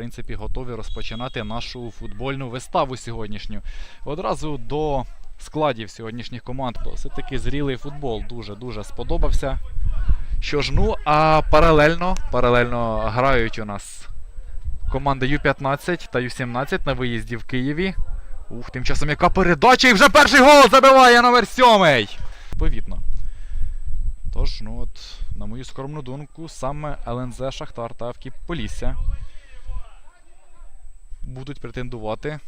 принципі, готові розпочинати нашу футбольну виставу сьогоднішню. Одразу до складів сьогоднішніх команд. Досить таки зрілий футбол. Дуже-дуже сподобався. Що ж, ну, а паралельно, паралельно грають у нас команда Ю-15 та Ю-17 на виїзді в Києві. Ух, тим часом яка передача і вже перший гол забиває номер сьомий. Відповідно. Тож, ну от, на мою скромну думку, саме ЛНЗ Шахтар та Авкіп Полісся будуть претендувати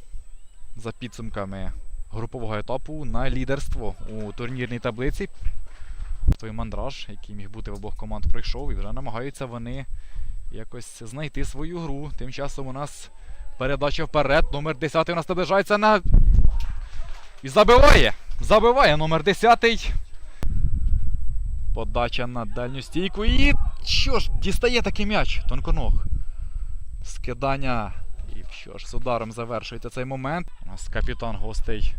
за підсумками групового етапу на лідерство у турнірній таблиці. Той мандраж, який міг бути в обох команд, пройшов, і вже намагаються вони якось знайти свою гру. Тим часом у нас передача вперед. Номер 10 у нас наближається на. І забиває! Забиває номер 10. Подача на дальню стійку. І що ж, дістає такий м'яч. Тонконог. Скидання. І що ж, з ударом завершується цей момент. У нас капітан гостей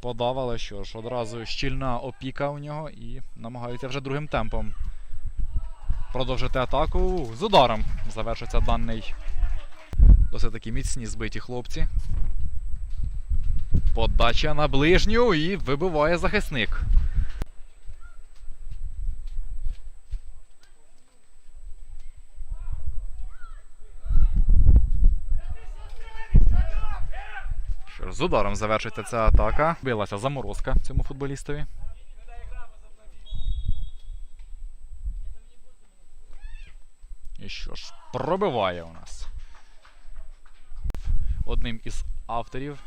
подав, але що ж, одразу щільна опіка у нього і намагаються вже другим темпом продовжити атаку. З ударом завершиться даний. Досить такі міцні збиті хлопці. Подача на ближню і вибиває захисник. Що ж, з ударом завершиться ця атака. Билася заморозка цьому футболістові. І що ж, пробиває у нас. Одним із авторів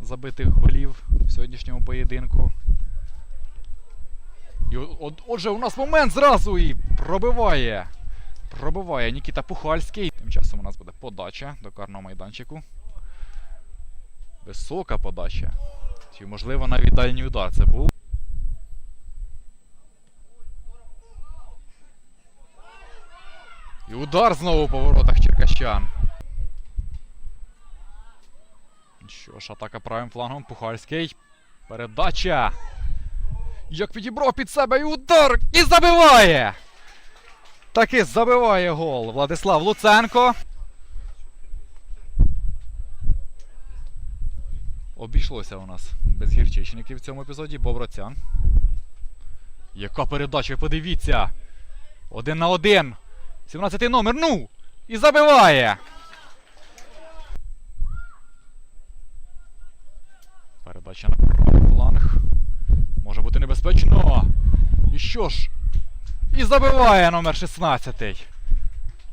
забитих голів в сьогоднішньому поєдинку. І от, отже, у нас момент зразу і пробиває. Пробиває Нікіта Пухальський. Тим часом у нас буде подача до карного майданчику. Висока подача. Чи можливо навіть дальній удар це був. І удар знову по воротах черкащан. Що ж, атака правим флангом Пухальський. Передача. Як підібрав під себе і удар! І забиває! Таки забиває гол Владислав Луценко. Обійшлося у нас без гірчичників в цьому епізоді. Боброцян. Яка передача, подивіться! Один на один. 17 номер, ну! І забиває! Передача на фланг. Може бути небезпечно. І що ж? І забиває номер 16.